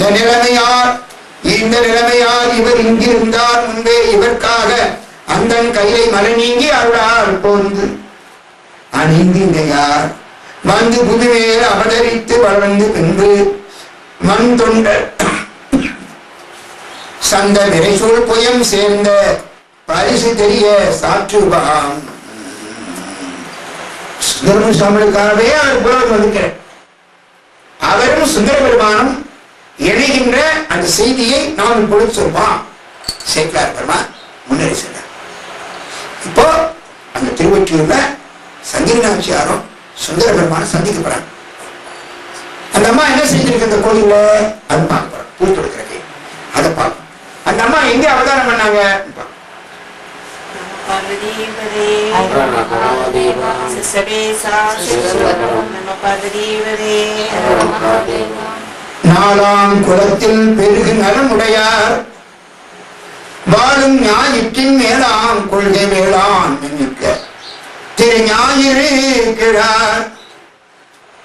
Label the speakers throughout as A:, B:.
A: இந்த நிலைமையார் இந்த நிலைமையார் இவர் இங்கிருந்தார் முன்பே இவர்க்காக அந்தன் கையை மலை நீங்கி அருளால் போந்து அணிந்தினையார் வந்து புதுமையில் அவதரித்து வளர்ந்து பின்பு மண் தொண்ட சந்த விரைசூழ் புயம் சேர்ந்த பரிசு தெரிய சாற்றுவாம் சுந்தரமு சுவாமிகளுக்காகவே அவர் புலவர் வந்திருக்கிறார். அவரும் சுந்தர பெருமானம் இணைகின்ற அந்த செய்தியை நாம் இப்பொழுது சொல்வோம் சேக்கலார் பெருமான் முன்னேறி சென்றார் இப்போ அந்த திருவொற்றியூர்ல சங்கீர்ணாட்சியாரும் சுந்தர பெருமான சந்திக்கப்படுறாங்க அந்த அம்மா என்ன செஞ்சிருக்கு அந்த கோயில்ல? அது பார்க்க போறோம் பூ தொடுக்கிறது அதை பார்ப்போம் அந்த அம்மா எங்க அவதாரம் பண்ணாங்க? பார்ப்போம்.
B: பார்வதீவரே
A: நாளாம் குலத்தில் பெருகு நலமுடையார். வாழும் ஞாயிற்றின் மேலாம் கொள்கை மேலான் நினைக்க திரு ஞாயிறு இருக்கிறார்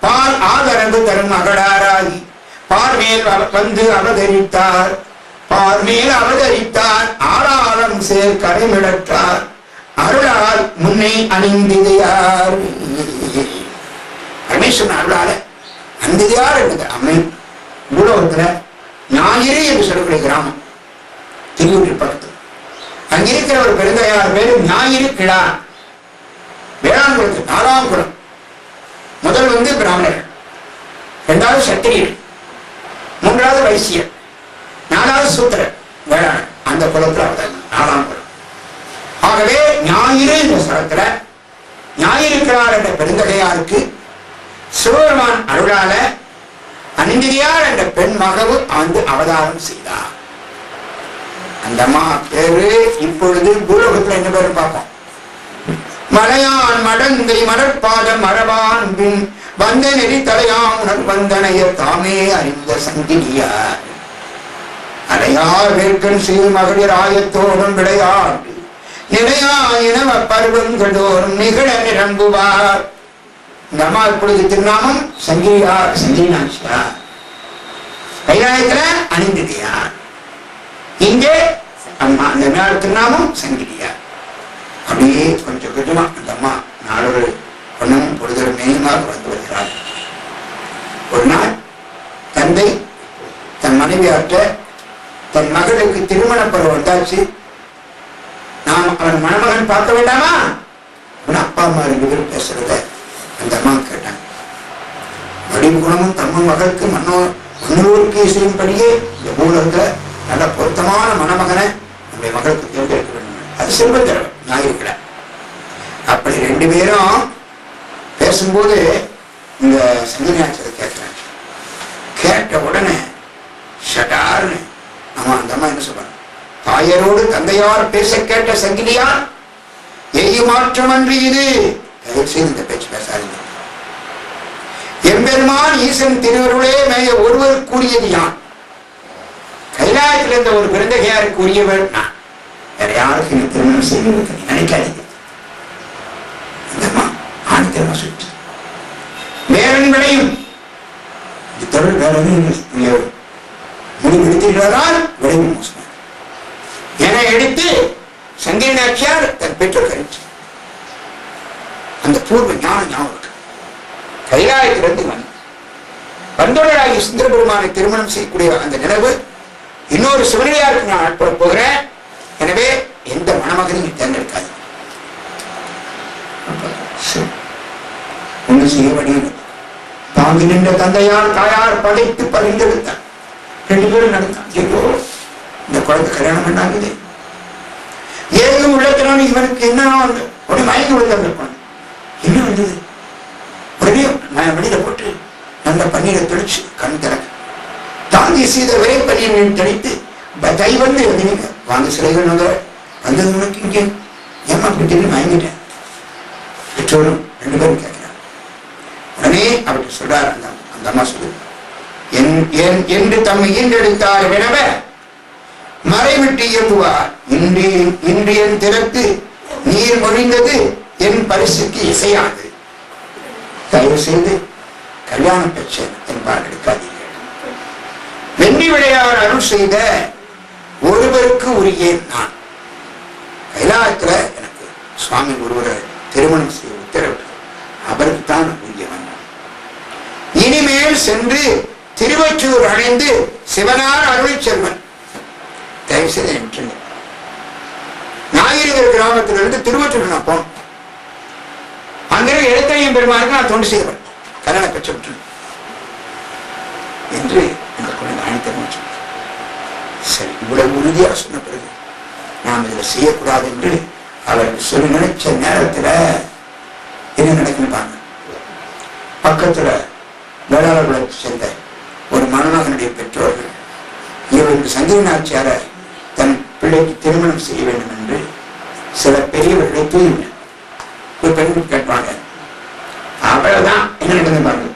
A: பால் ஆதரவு தரும் அகடாராகி பார்மேல் வந்து அவதரித்தார். பார்மேல் அவதரித்தார். ஆறாரம் சேர் கரைமிடற்றார். அருளால் முன்னே அணிந்திதையார் பரமேஸ்வரன் அருளால அணிந்திதையார் என்று அம்மை பூலோகத்துல ஞாயிறு என்று சொல்லக்கூடிய கிராமம் திருவூரில் பக்கத்து அங்க இருக்கிற ஒரு பெருந்தையார் பேரு ஞாயிறு கிழா. வேளாண்குளத்து நாலாம் முதல் வந்து பிராமணர்கள் இரண்டாவது சத்திரியர். மூன்றாவது வைசியர். நாலாவது சூத்திரர். வேளாண். அந்த குலத்தில் அவதாரம் நாலாம் குலம் ஆகவே ஞாயிறு என்ற ஸ்தலத்துல ஞாயிறு கிழார் என்ற பெருந்தகையாருக்கு சிவபெருமான் அருளால அனிந்திரியார் என்ற பெண் மகவு ஆண்டு அவதாரம் செய்தார். அந்த அம்மா பேரு இப்பொழுது பூலோகத்துல என்ன பேரு பார்ப்போம்? மலையான் மடந்தை மலர்பாத மரபான் பின் வந்த நெறி தலையாம் உணர் தாமே அறிந்த சங்கிலியார். அடையார் வேர்க்கன் சிறு மகளிர் ஆயத்தோடும் விளையாட்டு நிலையா இனவ பருவங்களோறும் நிகழ நிரம்புவார். இந்த அம்மா இப்பொழுது திருநாமம் சஞ்சீவா சஞ்சீனாட்சியா கைலாயத்துல அணிந்திருக்கிறார் இங்கே அம்மா அந்த மேல திருநாமம் சங்கிலியார் அப்படியே கொஞ்சம் கொஞ்சமா அந்த அம்மா நாளொரு பொண்ணும் பொழுதொரு மேலுமாக வந்து வருகிறார் ஒரு நாள் தந்தை தன் மனைவியாற்ற தன் மகளுக்கு திருமண பருவம் வந்தாச்சு. நாம் அவன் மணமகன் பார்க்க வேண்டாமா? உன் அப்பா அம்மா ரெண்டு பேரும் பேசுறத அந்த அம்மா கேட்டாங்க வடிவகுணமும் தம்மன் மகளுக்கு மன்னோ மன்னூருக்கு செய்யும்படியே இந்த ஊழல்ல நல்ல பொருத்தமான மணமகனை நம்முடைய மகளுக்கு தேர்ந்தெடுக்க வேண்டும். அது செல்வ நான் இருக்கிறேன் அப்படி ரெண்டு பேரும் பேசும்போது இந்த சங்கரியாச்சரை கேட்குறாங்க கேட்ட உடனே ஷட்டார்னு ஆமாம் அந்த அம்மா என்ன சொல்றாங்க? தாயரோடு தந்தையார் பேச கேட்ட சங்கிலியார் எய்ய மாற்றமன்றி இது? தயவு செய்து இந்த பேச்சு பேசாதீங்க. எம்பெருமான் ஈசன் திருவருளே மேய ஒருவர் கூறியது யான்? கைலாயத்தில் இருந்த ஒரு பிறந்தகையாருக்கு உரியவர் நான். வேற யாருக்கும் இந்த திருமணம் செய்வது நினைக்காதீங்க. இந்த அம்மா ஆணித்தரமா சொல்லிட்டு. வேறன் விளையும். இது தொடர் வேற எதுவும் முடிவு எடுத்தீர்களால் விளைவு மோசம் என எடுத்து சங்கீனாட்சியார் தன் பெற்றோர் கருத்து. அந்த பூர்வ ஞான ஞாபகம். கைலாயத்திலிருந்து வந்து வந்தோடராகி சுந்தர பெருமானை திருமணம் செய்யக்கூடிய அந்த நினைவு இன்னொரு சிவனையாருக்கு நான் ஆட்பட போகிறேன். எனவே எந்த மணமகனையும் தேர்ந்தெடுக்காது ஒன்று செய்ய வழியில் தாங்கி நின்ற தந்தையார் தாயார் படைத்து பகிர்ந்தெடுத்தார் ரெண்டு பேரும் நடந்தான். ஐயோ இந்த குழந்தை கல்யாணம் பண்ணாங்குது ஏதும் உள்ளத்தினாலும் இவனுக்கு என்ன வந்து உடனே மயங்கி விழுந்தாங்க குழந்தை. என்ன வந்தது? தெரியும் நான் வெளியில போட்டு நல்ல பன்னீரை தெளிச்சு கண் திறக்க. தாங்கி செய்த விரை பன்னீர் தெளித்து பத்தாய் வந்து எழுதினீங்க. வாங்க சிலைகள் வந்து வந்தது உனக்கு இங்கே. ஏமா அப்படி வாங்கிட்டேன் மயங்கிட்டேன் பெற்றோரும் ரெண்டு பேரும் கேட்கிறாங்க. உடனே அவர்கிட்ட சொல்றாரு அந்த அந்த அம்மா சொல்லு என் என் என்று தம்மை ஈன்றெடுத்தார் வினவ மறைவிட்டு இயங்குவார். இன்று இன்று என் திறத்து நீர் மொழிந்தது என் பரிசுக்கு இசையாது தயவு செய்து கல்யாணம் பிரச்சனை என்பார் எடுக்காதீர்கள் வெண்ணி விளையார் அருள் செய்த ஒருவருக்கு உரிய நான். கைலாயத்துல எனக்கு சுவாமி ஒருவரை திருமணம் செய்ய உத்தரவிட்டு அவருக்கு தான் உரியவன் இனிமேல் சென்று திருவச்சூர் அடைந்து சிவனார் அருளை செல்வன். தயவு செய்து என்று ஞாயிறு கிராமத்திலிருந்து திருவச்சூர் நான் போனோம் எழுத்தையும் பெருமாருக்கு நான் தொண்டு செய்தவன் கல்யாணம் பெற்று விட்டு என்று அந்த குழந்தை அழைத்தவன் சரி இவ்வளவு உறுதியா சொன்ன பிறகு நாம் இதில் செய்யக்கூடாது என்று அவர் சொல்லி நினைச்ச நேரத்துல என்ன நடக்குன்னு பாருங்க. பக்கத்துல வேளாளர்களை சேர்ந்த ஒரு மணமகனுடைய பெற்றோர்கள் இவருக்கு சங்கீனாச்சியார தன் பிள்ளைக்கு திருமணம் செய்ய வேண்டும் என்று சில பெரியவர்களை தூய்மை ஒரு பெண்கள் கேட்பாங்க அவ்வளவுதான் என்ன நடந்தது பாருங்க.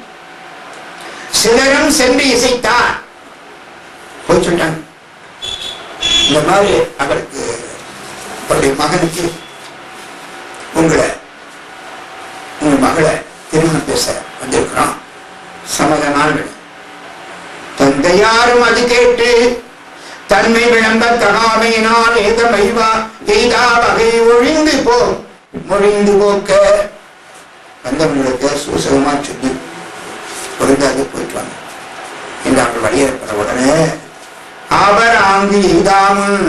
A: சிலரும் சென்று இசைத்தார். போய் சொல்லிட்டாங்க இந்த மாதிரி அவருக்கு அவருடைய மகனுக்கு உங்களை உங்க மகளை திருமணம் பேச வந்திருக்கிறோம். சமதனார்கள். தந்தையாரும் அது கேட்டு தன்மை விளம்ப தகாமையினால் ஏத மைவா எய்தா வகை ஒழிந்து போ ஒழிந்து போக்க வந்தவங்களுக்கு சூசகமா சொல்லி ஒழுங்காக போயிட்டு வாங்க என்று அவர்கள் வழியேற்பட உடனே அவர் அங்கு எய்தாமுன்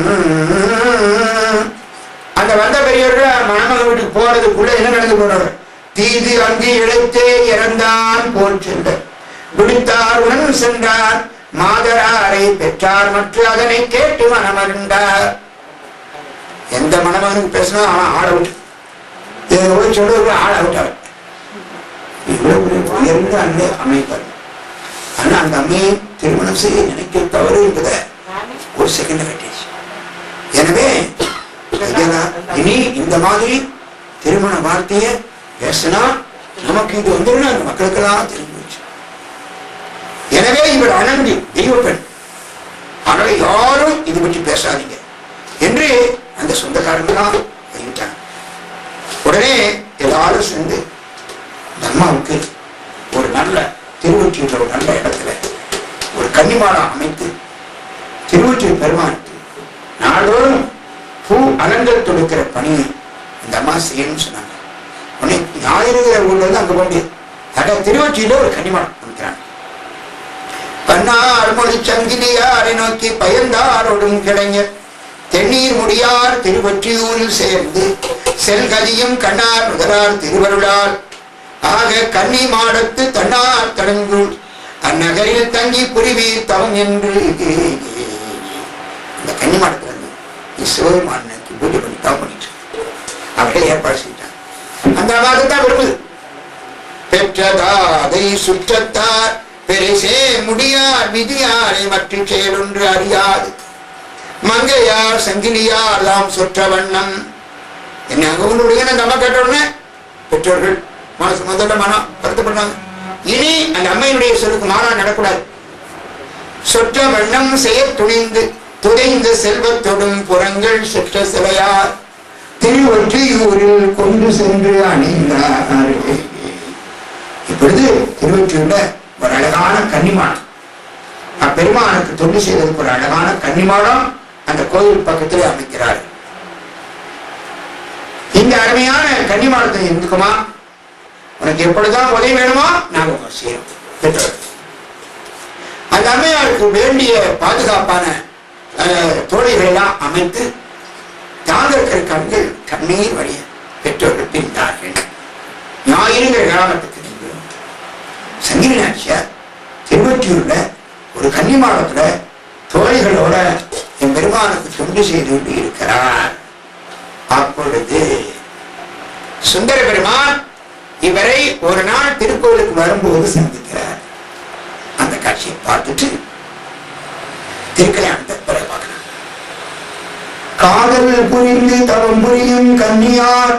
A: அந்த வந்த பெரியவர்கள் மணமக வீட்டுக்கு போறதுக்குள்ள என்ன நடந்து போனவர் தீது அங்கு எழுத்தே இறந்தான் போல் சென்றார் விடுத்தார் உடன் சென்றார். மாதராரை பெற்றார் மற்றும் அதனை கேட்டு மனமருண்டார் எந்த மணமகனுக்கு பேசினா அவன் ஆள விட்டு. இதை போய் சொல்லுவது ஆள விட்டார். இவ்வளவு உயர்ந்த அன்பை அமைப்பார் ஆனா அந்த அம்மையை திருமணம் செய்ய நினைக்க தவறு என்பதை ஒரு செகண்ட் கட்டேஜ் எனவே இனி இந்த மாதிரி திருமண வார்த்தையை பேசினா நமக்கு இது வந்துடும் அந்த மக்களுக்கெல்லாம் தெரிஞ்சு எனவே இவர் அனந்தி தெய்வ பெண் ஆனால் யாரும் இது பற்றி பேசாதீங்க என்று அந்த சொந்தக்காரங்களாம் வைவிட்டாங்க உடனே எல்லாரும் சேர்ந்து அம்மாவுக்கு ஒரு நல்ல திருவொற்றின்ற ஒரு நல்ல இடத்துல ஒரு கன்னிமாடம் அமைத்து திருவொற்றியூர் பெருமானுக்கு நாள்தோறும் பூ அலங்கல் தொடுக்கிற பணியை இந்த அம்மா செய்யணும்னு சொன்னாங்க. உடனே ஞாயிறுகிற ஊர்ல இருந்து அங்க போக முடியாது அட திருவொற்றியில ஒரு கன்னிமாடம் அமைக்கிறாங்க. பன்னார் மொழி சங்கிலியாரை நோக்கி பயந்தாரோடும் கிளைஞர் தென்னீர் முடியார் திருவொற்றியூரில் சேர்ந்து செல்கதியும் கண்ணார் முதலார் திருவருளால். ஆக கன்னி மாடத்து தன்னார் தடங்குள் அந்நகரில் தங்கி புரிவி தவம் என்று. இந்த கன்னி மாடத்துல இருந்து சிவபெருமானுக்கு பூஜை பண்ணி தவம் பண்ணிட்டு அவர்களே ஏற்பாடு செஞ்சாங்க அந்த அவாக தான் விரும்புது. பெற்றதாதை சுற்றத்தார் பெரிசே முடியார் விதியாரை மற்ற செயலொன்று அறியாது. மங்கையார் சங்கிலியார் எல்லாம் சொற்ற வண்ணம். என்ன அங்க உன்னுடைய நம்ம கேட்ட உடனே பெற்றோர்கள் மனசு முதல்ல மனம் வருத்தப்படுறாங்க இனி அந்த அம்மையினுடைய சொல்லுக்கு மாறா நடக்கூடாது. சொற்ற வண்ணம் செய்ய துணிந்து துதைந்து செல்வத்தொடும் புறங்கள் சுற்ற சிலையார் திருவொற்றியூரில் கொண்டு சென்று அணிந்தார் இப்பொழுது திருவொற்றியூர்ல ஒரு அழகான கன்னிமாடம் அப்பெருமானுக்கு தொண்டு செய்வதற்கு ஒரு அழகான கன்னிமாடம் அந்த கோயில் பக்கத்திலே அமைக்கிறார். இந்த அருமையான கன்னிமாடத்தை இருக்குமா உனக்கு எப்பொழுதுதான் உதவி வேணுமோ நாங்க செய்யறோம். பெற்றோர். அந்த அம்மையாருக்கு வேண்டிய பாதுகாப்பான தோழிகளெல்லாம் அமைத்து தாங்க கண்கள் கண்ணீர் வழிய பெற்றோர்கள் பிரிந்தார்கள். ஞாயிறுங்கிற கிராமத்துக்கு நீங்கள் சங்கீத நாச்சியார் ஒரு கன்னிமாடத்துல தோழிகளோட என் பெருமானுக்கு தொண்டு செய்து கொண்டு இருக்கிறார். அப்பொழுது சுந்தர பெருமான் இவரை ஒரு நாள் திருக்கோயிலுக்கு வரும்போது சந்திக்கிறார். அந்த காட்சியை பார்த்துட்டு திருக்கல்யாணத்தை பார்க்கலாம் காதல் புரிந்து தவம் புரியும் கன்னியார்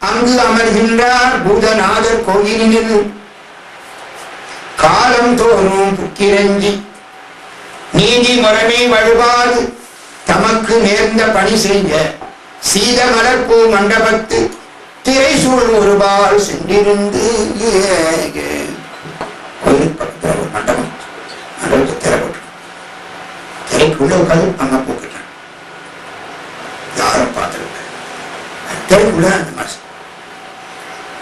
A: அங்கு அமர்கின்றார் பூதநாதர் கோயிலில் காலம் தோறும் புக்கிரஞ்சி நீதி முறைமை வழுவாது. தமக்கு நேர்ந்த பணி செய்ய சீத மண்டபத்து திரை சூழ் ஒருபால் சென்றிருந்து கோயில் பக்கத்தில் ஒரு மண்டபம் மண்டபத்தை திறப்பட்டு லைட் உள்ள உட்காந்து அங்க போட்டுட்டான் யாரும் பார்த்துருக்க தெருக்குள்ள அந்த மாசம்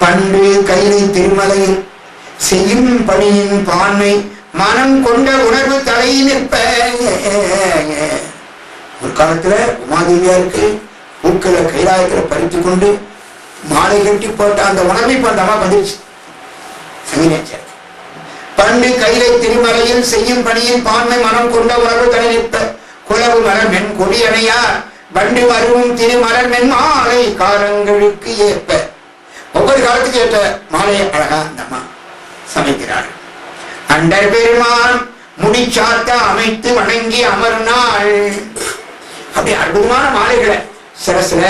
A: பண்டு கைலை திருமலையில் செய்யும் பணியின் பான்மை மனம் கொண்ட உணர்வு தலை நிற்ப. ஒரு காலத்துல உமாதேவியாருக்கு பூக்களை கைலாயத்துல பறித்து கொண்டு மாலை கட்டி போட்ட அந்த உணர்வு இப்ப அந்த அம்மா வந்துருச்சு பண்டு கைலை திருமலையில் செய்யும் பணியின் பான்மை மனம் கொண்ட உணர்வு தலை நிற்ப. குளவு மரம் மென் கொடியணையார் பண்டு வரும் திருமலர் மென் மாலை காலங்களுக்கு ஏற்ப. ஒவ்வொரு காலத்துக்கு ஏற்ற மாலையை அழகா அந்த அம்மா சமைக்கிறாள். அண்டர் பெருமான் முடிச்சாத்த அமைத்து வணங்கி அமர்நாள் அப்படி அற்புதமான மாலைகளை சிரசுல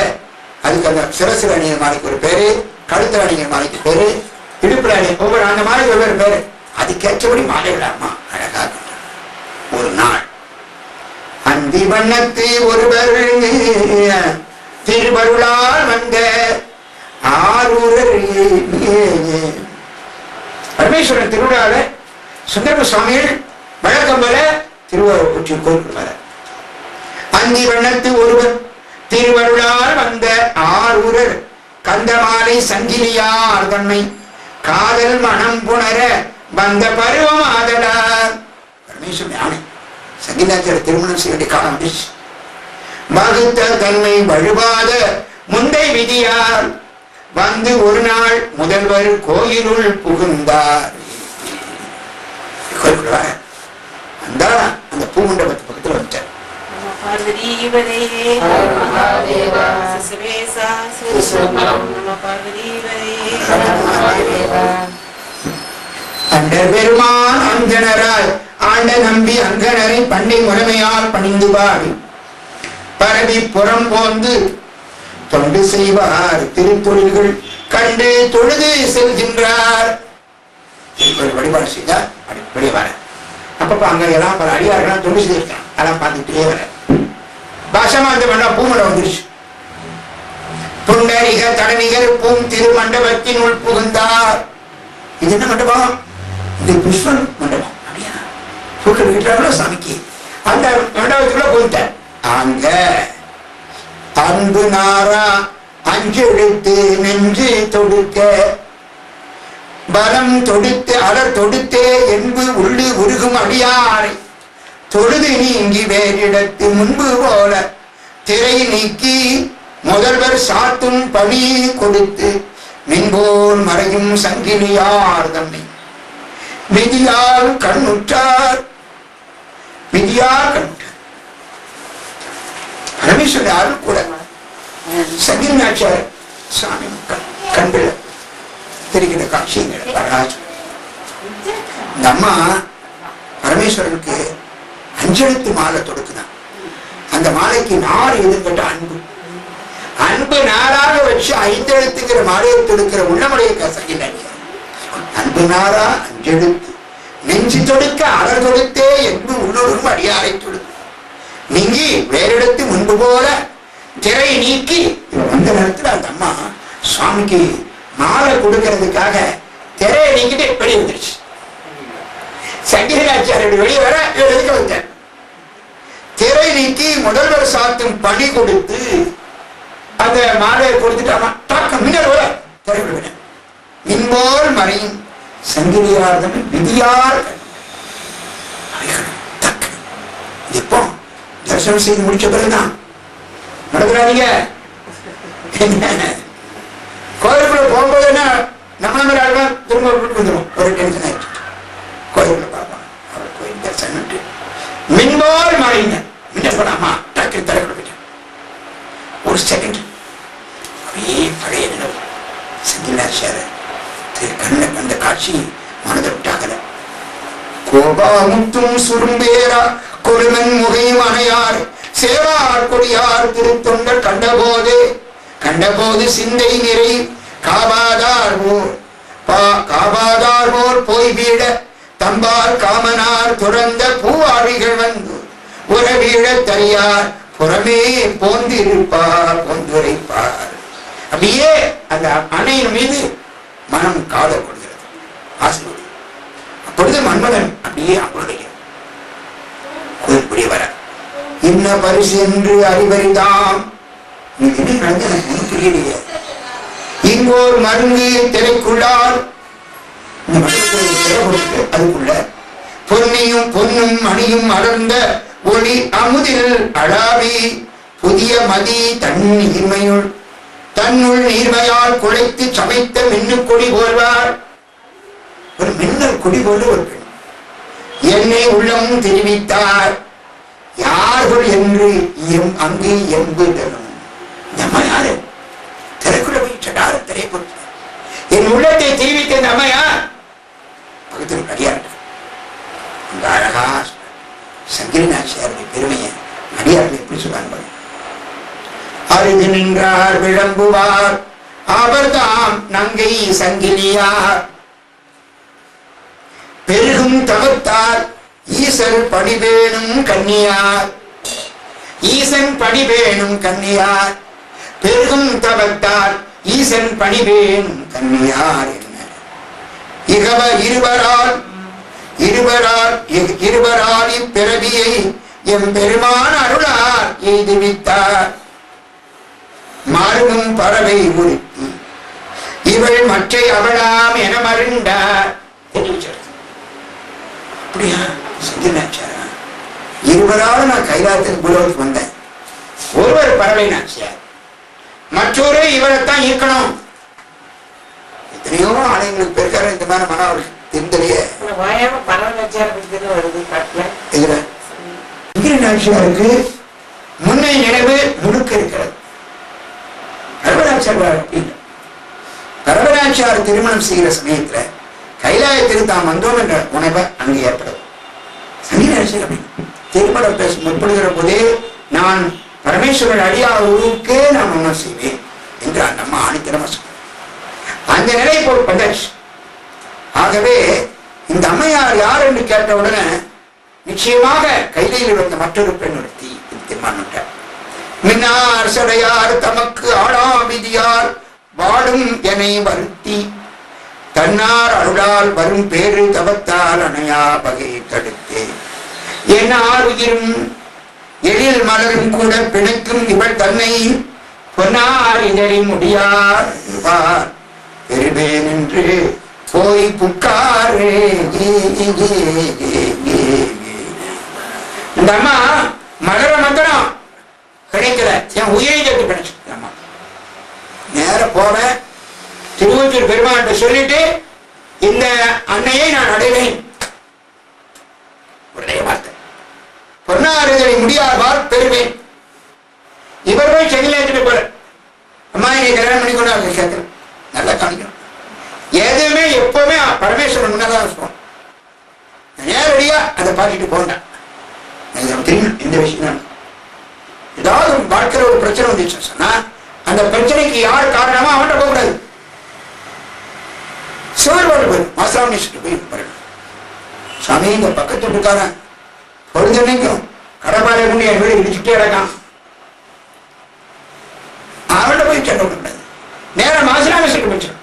A: அதுக்கு அந்த சிரசுல அணிகிற மாலைக்கு ஒரு பேரு கழுத்துல அணிகிற மாலைக்கு பேரு இடுப்புல அணிய ஒவ்வொரு அந்த மாலை ஒவ்வொரு பேரு. அதுக்கேற்றபடி மாலை அம்மா அழகாக ஒரு நாள். அந்தி வண்ணத்தை ஒருவர் திருவருளால் வந்த ஆரூரர் பரமேஸ்வரன் திருவிழாவில் சுந்தரம சுவாமிகள் வழக்கம் போல திருவாரூர் கோயில் வர அந்தி வண்ணத்து ஒருவர் திருவருளார் வந்த ஆரூரர் கந்தமாலை சங்கிலியார் தன்மை காதல் மனம் புணர வந்த பருவம் ஆதடார் பரமேஸ்வரன் யானை. சங்கிலாச்சார திருமணம் செய்ய காலம் வகுத்த தன்மை வழுவாத முந்தை விதியார் வந்து ஒரு நாள் முதல்வர் கோயிலுள் புகுந்தார். அந்த
B: பூமண்டபத்தில் பார்வதீவதே
C: மகாதேவா.
B: சிசுவேசா
C: சிசுமலம்.
B: நம பார்வதீவதே
A: அண்ட பெருமான் அஞ்சனரால் ஆண்ட நம்பி அங்கனரை பண்டை முறைமையால் பணிந்து பாடி பரவி புறம் போந்து தொண்டு செய்வார் திருத்தொழில்கள் கண்டு தொழுது செல்கின்றார் திருக்கோயில் வழிபாடு செய்தா அப்படி வெளியே வர அப்பப்ப அங்க எல்லாம் பல அடியார்கள்லாம் தொண்டு செய்திருக்கான் அதெல்லாம் பார்த்துட்டே வர பாஷமா அந்த வேணா பூமலை வந்துருச்சு. புண்டரிக தடனிகர் பூம் திருமண்டபத்தின் உள் புகுந்தார். இது என்ன மண்டபம்? இது புஷ்பன் மண்டபம். அப்படியா? பூக்கள் விட்டாங்களோ சாமிக்கு. அந்த மண்டபத்துக்குள்ள போயிட்டேன் அங்க அன்பு நாரா அஞ்செழுத்து நெஞ்சு தொடுக்க பலம் தொடுத்து அலர் தொடுத்தே என்பு உள்ளு உருகும் அடியாரை. தொழுது நீங்கி வேறிடத்து முன்பு போல திரை நீக்கி முதல்வர் சாத்தும் பணி கொடுத்து மின்போல் மறையும் சங்கிலியார் தன்னை. விதியால் கண்ணுற்றார். விதியால் கண்ணுற்றார். பரமேஸ்வரர் யாரும் கூட சங்கிலிநாச்சார் சாமி கண் கண்பில் தெரிகிற காட்சிகள் வரலாற்று இந்த அம்மா பரமேஸ்வரனுக்கு அஞ்செழுத்து மாலை தொடுக்குதான். அந்த மாலைக்கு நார் எதிர்கட்ட அன்பு. அன்பு நாராக வச்சு ஐந்தெழுத்துங்கிற மாலையை தொடுக்கிற உள்ளமுடைய கசங்கினாங்க அன்பு நாரா அஞ்செழுத்து. நெஞ்சு தொடுக்க அலர் தொடுத்தே என்பு உள்ளொருகும் அடியாரை தொடுக்கும் நீங்கி வேறெடுத்து முன்பு போல திரை நீக்கி. அந்த நேரத்தில் நேரத்துல அந்த அம்மா சுவாமிக்கு மாலை கொடுக்கறதுக்காக திரையை நீக்கிட்டு வெளியே வந்துருச்சு. சங்கீராச்சாரியர் வெளியே வர இவர் எதுக்கு வந்தார்? திரை நீக்கி முதல்வர் சாத்தும் பணி கொடுத்து அந்த மாலையை கொடுத்துட்டாமா டாக்க மின்னல் வர திரை விட மறையும் சங்கிலியார் விதியார் அவைகள் இப்போ தரிசனம் செய்து முடிச்ச பிறகுதான் நடக்கிறாங்க கோயிலுக்குள்ள போகும்போது என்ன? நம்ம மாதிரி ஆளுதான் திரும்ப வீட்டுக்கு வந்துடும் ஒரு டென்ஷன் ஆயிடுச்சு. கோயிலுக்குள்ள பார்ப்போம் கோயில் தரிசனம் மின்போல் மறைங்க என்ன போடாமா டக்கு தலைக்குள்ள போயிட்டேன் ஒரு செகண்ட் அப்படியே பழைய நினைவு. செங்கிலாச்சார சார். கண்ணில் கண்ட காட்சி மனதை விட்டாகல. கோபாமுத்தும் சுரும்பேரா கொடுமன் முகையும் அணையார் சேவார் கொடியார் திருத்தொண்டர் கண்டபோது கண்டபோது சிந்தை நிறை காபாதார் போர். பா காபாதார் போர் போய் வீட தம்பார் காமனார் துறந்த பூவாழிகள் வந்து. உறவீழ தனியார் புறமே போந்திருப்பார் போந்துரைப்பார் அப்படியே அந்த அணையின் மீது மனம் காதல் கொள்கிறது. அப்பொழுது மன்மதன் அப்படியே அவருடைய குறிப்பிடி வர இன்ன பரிசு என்று அறிவறிதாம் என்ன நடந்து எனக்கு புரியலையே. இங்கோர் மருந்து திரைக்குள்ளால் இந்த அதுக்குள்ள பொன்னியும் பொன்னும் மணியும் அடர்ந்த ஒளி அமுதில் அடாவி புதிய மதி தன் நீர்மையுள். தன்னுள் நீர்மையால் குழைத்து சமைத்த மின்னு கொடி போல்வார். ஒரு மின்னல் கொடி போல ஒரு பெண். என்னை உள்ளம் தெரிவித்தார். யார்கள் என்று எம் அங்கு எம்புதலும் தரும் இந்த யாரு திரைக்குள்ள போய் சடார திரை என் உள்ளத்தை தெரிவித்த இந்த அம்மா யார் பக்கத்தில் அடியார். அந்த அழகா சங்கிரி நாச்சியாருடைய பெருமையை அடியார்கள் எப்படி சொல்றாங்க? அருகு நின்றார் விளம்புவார். அவர்தாம் நங்கை சங்கிலியார். பெருகும் தவத்தார் ஈசல் படிவேணும் கன்னியார். ஈசன் படிவேணும் கன்னியார். பெருகும் தவத்தார் ஈசன் படிவேணும் கன்னியார் என்ன இகவ இருவரால் இருவரால் இருவரால் இப்பிறவியை எம் பெருமான் அருளார் எய்துவித்தார் மாறும் பறவை உறுத்தி இவள் மற்றை அவளாம் என மருண்டார் அப்படியா? செஞ்சிருந்தாச்சாரா இருவரால் நான் கைலாயத்துக்கு பூலோகத்துக்கு வந்தேன். ஒருவர் பறவை நாச்சியார் மற்றொரு இவரைத்தான் இருக்கணும் எத்தனையோ ஆலயங்களுக்கு பெருக்கார இந்த மாதிரி
B: மன
A: அவர்கள். இங்கிரி நாச்சியாருக்கு முன்னை நினைவு முழுக்க இருக்கிறது. இல்லை. பரவநாச்சியார் திருமணம் செய்கிற சமயத்துல கைலாயத்திற்கு தாம் வந்தோம் என்ற உணர்வை அங்கு ஏற்படும். சங்கீதாட்சியர் அப்படி. திருமணம் பேச முற்படுகிற போதே நான் பரமேஸ்வரன் அடியாருக்கே நான் உணவு செய்வேன் என்று அந்த அம்மா ஆணித்தரமா சொன்னார். அந்த நிலை இப்போ வந்தாச்சு ஆகவே இந்த அம்மையார் யார் என்று கேட்ட உடனே நிச்சயமாக கைதையில் இருந்த மற்றொரு பெண் ஒருத்தி தீர்மானிட்டார் மின்னார் சடையார் தமக்கு ஆடா விதியார் வாடும் என வருத்தி. தன்னார் அருளால் வரும் பேரு தவத்தால் அணையா வகை தடுத்தே. என்னார் ஆறுகிறும் எழில் மலரும் கூட பிணைக்கும் இவள் தன்னை பொன்னார் இதழி முடியார் இருவார் பெறுவேன் என்று போய் புக்காரே. இந்த அம்மா மகர மந்திரம் கிடைக்கல. என் உயிரை கேட்டு கிடைச்சு அம்மா. நேர போறேன் திருவத்தூர் பெருமான்கிட்ட சொல்லிட்டு இந்த அன்னையை நான் அடைவேன். ஒரே வார்த்தை. பொன்னாறுகளை முடியாதால் பெறுவேன். இவர் போய் சென்னையில் எடுத்துட்டு போற அம்மா என்னை கல்யாணம் பண்ணி கொண்டு அவங்க கேட்கிறேன் நல்லா காணிக்கணும் எப்பவுமே பரமேஸ்வரன் முன்னதான் இருக்கும் நேரடியா அதை பார்த்துட்டு போண்டேன் எனக்கு தெரியும் இந்த விஷயம் தான். ஏதாவது வாழ்க்கையில் ஒரு பிரச்சனை வந்துச்சு சொன்னா அந்த பிரச்சனைக்கு யார் காரணமா அவன்கிட்ட போகக்கூடாது சிவர்வாடு போய் மாசாமேஸ்வரர் போய் பாருங்க சாமி இந்த பக்கத்து வீட்டுக்காரன் பொழுதுனைக்கும் கடப்பாறை கொண்டு என் வீடு இடிச்சுட்டே இருக்கான் அவன்கிட்ட போய் சண்டை கூடாது. நேரம் மாசிராமேஸ்வரர் போயிடும்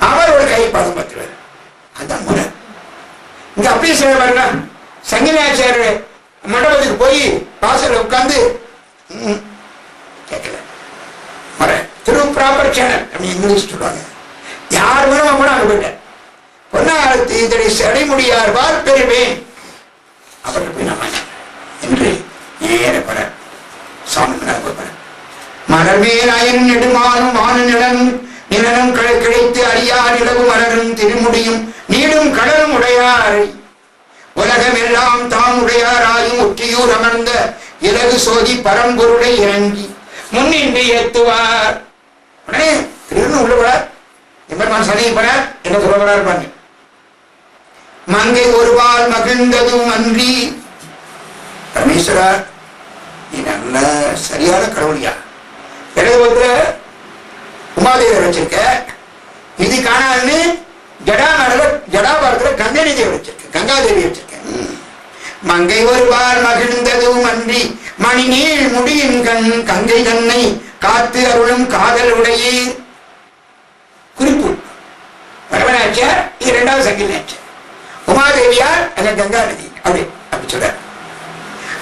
A: அவர் ஒரு கை பாதம் அதான் முறை. இங்க அப்படியே செய்ய பாருங்க மண்டபத்துக்கு போய் வாசல்ல உட்கார்ந்து ம், கேட்கல. முறை. திரு ப்ராப்பர் சேனல் அப்படின்னு இங்கிலீஷ் சொல்லுவாங்க. யார் வேணும் கூட அங்கே போயிட்டேன். பொன்னாரத்து இதனை சடைமுடியார் வார் பெருமே அவர்கள் போய் நான் என்று ஏற பட சாமி முன்னாடி நாயன் பாரு. நெடுமானும் வான நிலனும் நிலனும் கிளை கிடைத்து அறியா நிலவும் மலரும் திருமுடியும் நீடும் கடலும் உடையாரை. உலகமெல்லாம் தாம் உடையாராயும் ஒற்றியூர் அமர்ந்த இலகு சோதி பரம்பொருளை இறங்கி முன்னின்றி ஏத்துவார். உடனே திடீர்னு உள்ளவரார் எம்பெருமான் சனியை என்ன சொல்லவரார் பண்ணி மங்கை ஒருவாள் மகிழ்ந்ததும் அன்றி. பரமேஸ்வரா நீ நல்ல சரியான கடவுளியா. இடதுபுறத்துல உமாதேவியை வச்சிருக்க. இது காணாதுன்னு ஜடா ஜடாபாரத்துல கங்கை நிதியை வச்சிருக்க கங்காதேவி வச்சிருக்க. மங்கை ஒருவார் மகிழ்ந்ததும் அன்றி மணி நீள் முடியின் கண் கங்கை தன்னை காத்து அருளும் காதல் உடையீர் குறிப்பு. வரவனாச்சியார் இது இரண்டாவது சங்கிலாச்சியார் உமாதேவியார் அங்க கங்கா நதி அப்படி அப்படி சொல்ற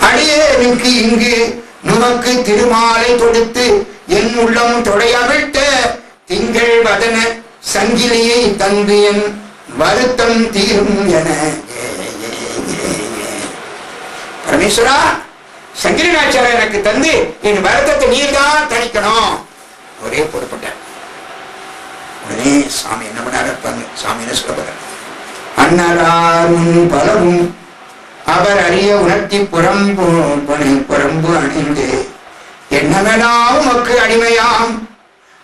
A: அடியேனுக்கு இங்கு நுமக்கு திருமாலை தொடுத்து என் உள்ளம் தொடையவிட்ட திங்கள் வதன சங்கிலியை தந்து என் வருத்தம் தீரும் என. பரமேஸ்வரா சங்கிரிநாச்சார எனக்கு தந்து என் வருத்தத்தை நீர்தான் தணிக்கணும். ஒரே பொறுப்பட்டார் உடனே சாமி என்ன பண்ணாரு? சாமி என்ன சொல்லப்படுறார் அன்னராரும் பலவும் அவர் அறிய உணர்த்தி புறம்பு புறம்பு அணிந்து என்னமெல்லாம் உமக்கு அடிமையாம்?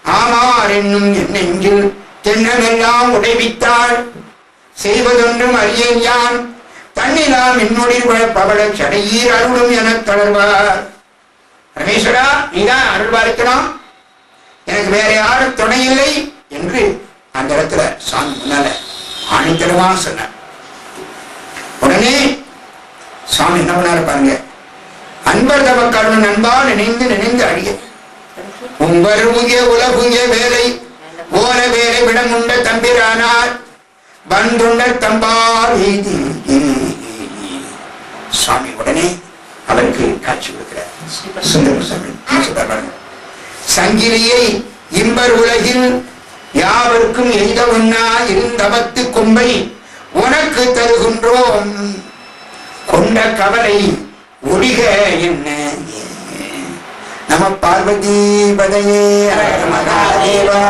A: ஆமார் என்னும் என் நெஞ்சில் தென்னமெல்லாம் உடைவித்தாள் செய்வதொன்றும் அறியேன் யான்? தன்னிலாம் என்னுடைய பவள சடையீர் அருளும் எனத் தொடர்வார் ரமேஸ்வரா நீதான் அருள் பார்க்கணும் எனக்கு வேற யாரும் துணை இல்லை என்று அந்த இடத்துல சாமி முன்னால ஆணித்தரமா சொன்னார். உடனே சாமி என்ன பண்ணாரு பாருங்க. அன்பர் தமக்கருணன் அன்பா நினைந்து நினைந்து அழிய. உம்பர் உய உலகுய வேலை ஓர வேலை விடமுண்ட தம்பிரானார். வந்துண்ட தம்பார். சுவாமி உடனே அவருக்கு காட்சி கொடுக்கிறார். சுந்தர சுவாமி. சங்கிலியை இம்பர் உலகில் யாவருக்கும் எய்த உண்ணா இருந்தவத்து கொம்பை உனக்கு தருகின்றோம். கொண்ட கவலை ஒழிக என்ன? நம பார்வதி பதையே மகாதேவா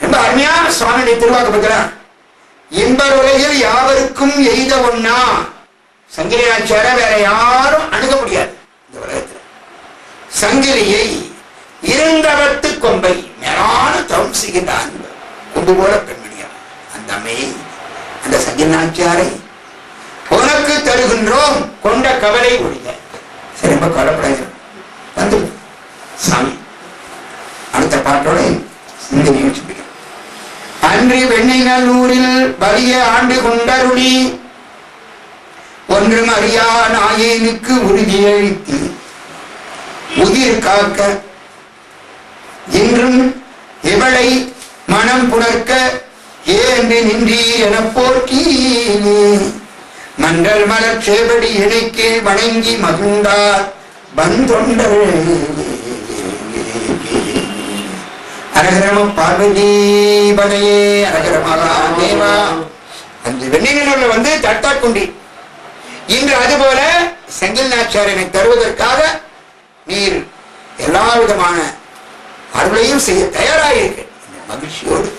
A: ரொம்ப அருமையான சுவாமியை திருவாக்கப்படுகிறான் இன்பர் உலகில் யாவருக்கும் எய்த ஒன்னா சங்கிலியாச்சார வேற யாரும் அணுக முடியாது இந்த உலகத்தில். சங்கிலியை இருந்தவத்து கொம்பை மேலான தவம் செய்கின்ற அன்பு கொண்டு போல பெண்மணியா. அந்த அம்மையை அந்த சங்கிலாச்சாரை உனக்கு தருகின்றோம். கொண்ட கவலை ஒழிய சரி ரொம்ப கவலைப்படாது வந்து சாமி அடுத்த பாட்டோட இந்த நிகழ்ச்சி. அன்றி வெண்ணிநல்லூரில் வலிய ஆண்டு கொண்டருளி ஒன்றும் அறியா நாயேனுக்கு உறுதியளித்து உயிர் காக்க இன்றும் இவளை மனம் புணர்க்க ஏன்று நின்றீர் என போற்றி மன்றல் மலர்ச்சேபடி இணைக்கு வணங்கி மகிழ்ந்தார். வந்தொண்டர். அரகரம பார்வதி பதையே அரகர அந்த வெண்ணினூர்ல வந்து தட்டாக்குண்டி. இன்று அதுபோல செங்கில் நாச்சியார் தருவதற்காக நீர் எல்லா விதமான அருளையும் செய்ய தயாராயிருக்க. மகிழ்ச்சியோடு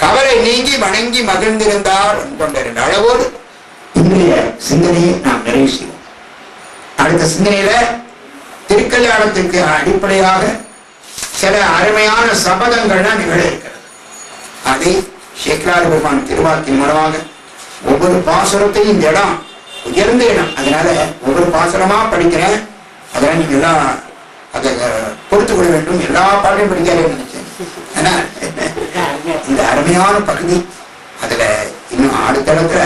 A: கவலை நீங்கி வணங்கி மகிழ்ந்திருந்தார் கொண்ட அளவோடு. சிந்தனைய சிந்தனையை நாம் நிறைவு செய்வோம். அடுத்த சிந்தனையில திருக்கல்யாணத்துக்கு அடிப்படையாக சில அருமையான சபதங்கள்லாம் நிகழ இருக்கிறது அதை சேக்கலாறு பெருமான் திருவாக்கின் மூலமாக ஒவ்வொரு பாசுரத்தையும் இந்த இடம் உயர்ந்த இடம். அதனால ஒவ்வொரு பாசுரமா படிக்கிறேன் அதெல்லாம் நீங்க எல்லாம் அதை பொறுத்துக் கொள்ள வேண்டும். எல்லா பாட்டையும் படிக்காதேன்னு நினைச்சேன் ஏன்னா இந்த அருமையான பகுதி அதுல இன்னும் அடுத்த இடத்துல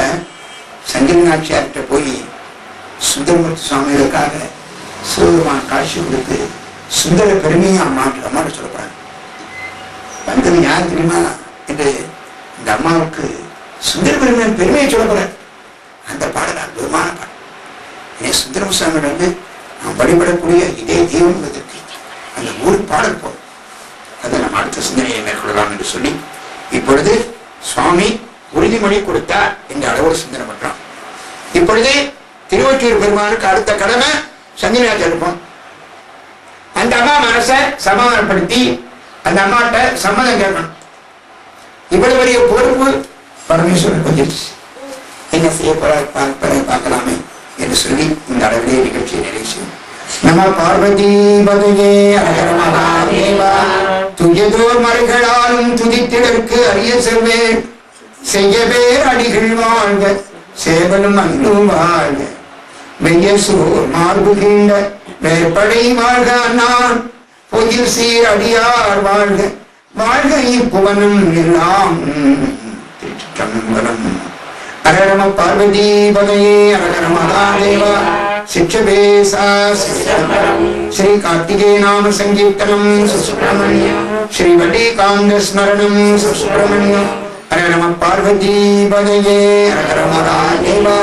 A: சங்கரநாச்சியார்கிட்ட போய் சுந்தரமூர்த்தி சுவாமிகளுக்காக சிவபெருமான் காட்சி கொடுத்து சுந்தர பெருமையை அம்மாட்டு அம்மாட்ட சொல்லப்படுறாங்க வந்தது யார் தெரியுமா? என்று இந்த அம்மாவுக்கு சுந்தர பெருமையின் பெருமையை சொல்லப்படுறார் அந்த பாடல் அற்புதமான பாடல். ஏன் சுந்தரம் சுவாமியிடம் வந்து நாம் வழிபடக்கூடிய இதே தெய்வம் இதற்கு அந்த ஒரு பாடல் போதும் அதை நம்ம அடுத்த சிந்தனையை மேற்கொள்ளலாம் என்று சொல்லி இப்பொழுது சுவாமி உறுதிமொழி கொடுத்தார் என்ற அளவோடு சிந்தனை பண்றோம். இப்பொழுது திருவொற்றியூர் பெருமானுக்கு அடுத்த கடமை சந்திராஜ் இருப்போம் அந்த அம்மா மனசை சமாதானப்படுத்தி அந்த அம்மாட்ட சம்மதம் கேட்கணும். இவ்வளவு பெரிய பொறுப்பு பரமேஸ்வரன் கொஞ்சிருச்சு என்ன செய்ய போறார்? பார்க்கலாமே என்று சொல்லி இந்த அளவிலே நிகழ்ச்சியை நிறைவு செய்யும். நம பார்வதி பதுகே அகர மகாதேவா. துயதோர் மறைகளாலும் துதித்திடற்கு அரிய செல்வேன் செய்யவே அடிகள் வாழ்க. சேவலும் அன்னும் வாழ்க மெய்ய சோர் மார்புகின்ற மேற்படை வாழ்க நான். பொயில் சீர் அடியார் வாழ்க வாழ்க இப்புவனம் எல்லாம். திருச்சிற்றம்பலம். அரரம பார்வதி பகையே அரகர மகாதேவா. சிற்றபே ஸ்ரீ கார்த்திகே நாம சங்கீர்த்தனம். சுப்பிரமணியம். ஸ்ரீ வல்லிகாந்த ஸ்மரணம் சுப்பிரமணியம் அரரம பார்வதி பதையே அரகர மகாதேவா